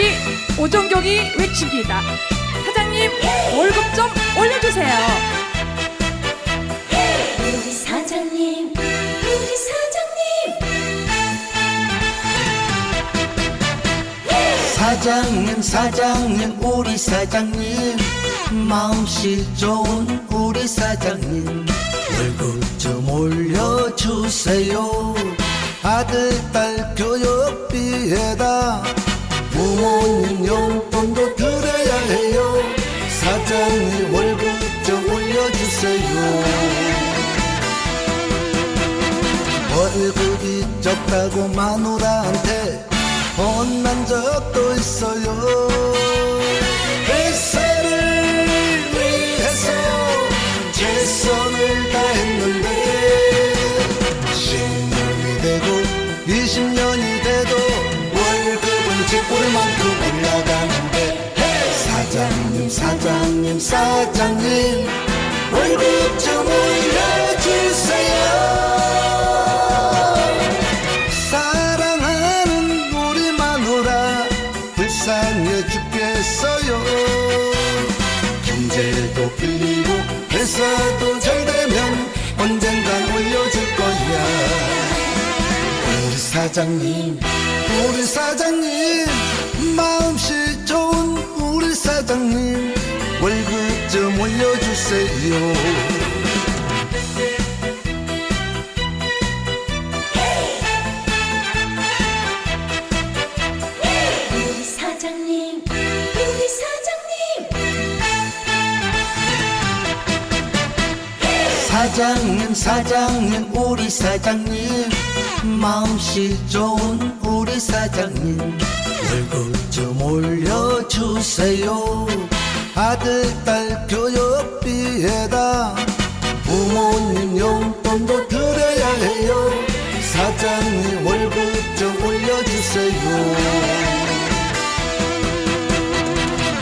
다시 오종경이 외칩니다. 사장님 월급 좀 올려주세요. 우리 사장님, 우리 사장님. 사장님 사장님 우리 사장님 마음씨 좋은 우리 사장님 월급 좀 올려주세요 아들 딸 교육비에다 적다고 마누라한테 혼난 적도 있어요. 회사를 위해서 최선을 다했는데 10년이 되고 20년이 돼도 월급은 쥐꼬리만큼 올라가는데 사장님 사장님 사장님 월급 좀 회사도 잘 되면 언젠간 올려줄 거야. 우리 사장님 우리 사장님 마음씨 좋은 우리 사장님 월급 좀 올려주세요 사장님. 사장님 우리 사장님. 마음씨 좋은 우리 사장님. 월급 좀 올려주세요. 아들 딸 교육비에다 부모님 용돈도 드려야 해요. 사장님 월급 좀 올려주세요.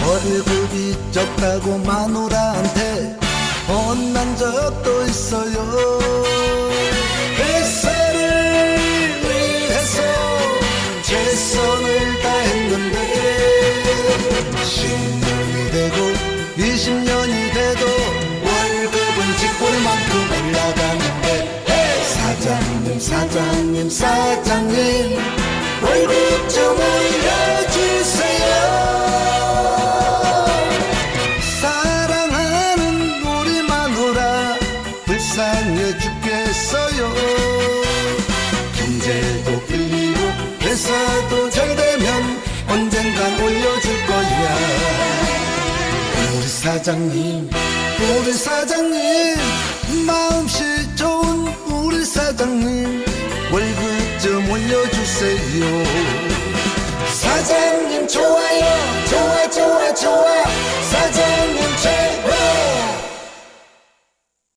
월급이 적다고 마누라한테 혼난 적도 있어요. 회사를 위해서 최선을 다했는데 10년이 되고 20년이 돼도 월급은 쥐꼬리만큼 올라가는데. 사장님 사장님 사장님 사장님 우리 사장님 마음씨 좋은 우리 사장님 월급 좀 올려주세요. 사장님 좋아